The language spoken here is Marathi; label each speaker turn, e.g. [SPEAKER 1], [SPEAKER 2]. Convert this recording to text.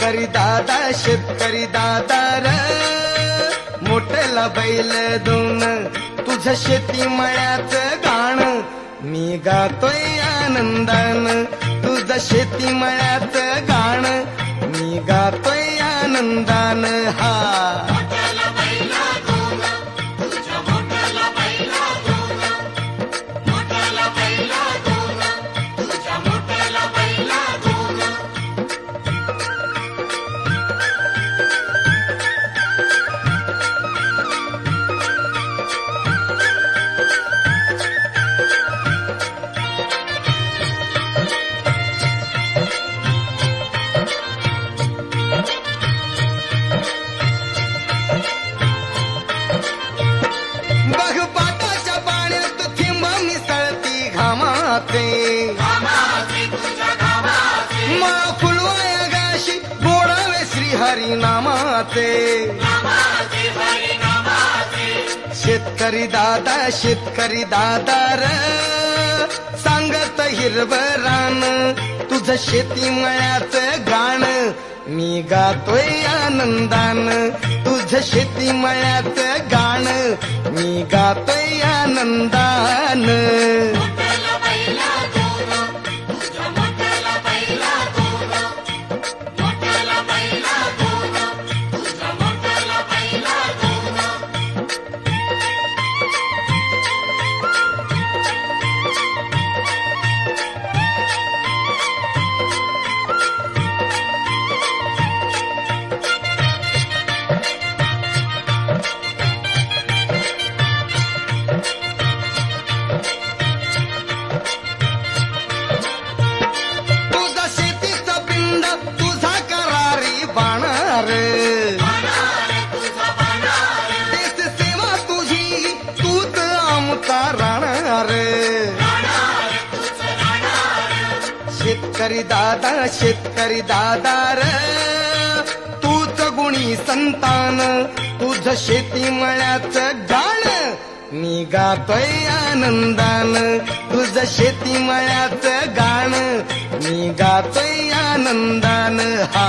[SPEAKER 1] शेतकरी दादा शेतकरी दादा र. मोठला बैल दोन तुझं शेती मळ्याच गाण मी गातोय आनंदान तुझं शेती मळ्याच गाण गोडावे नामाचे शेतकरी दादा शेतकरी दादा सांगत हिरवं रान तुझं शेती मळ्याच गाण मी गातोय आनंदान तुझं शेती मळ्याच गाण मी गातोय आनंदान. शेतकरी दादा शेतकरी दादा र. तूच गुणी संतान तुझ शेती मळ्याच गाण मी गातोय आनंदान तुझ शेती मळ्याच गाण मी गातोय आनंदान हा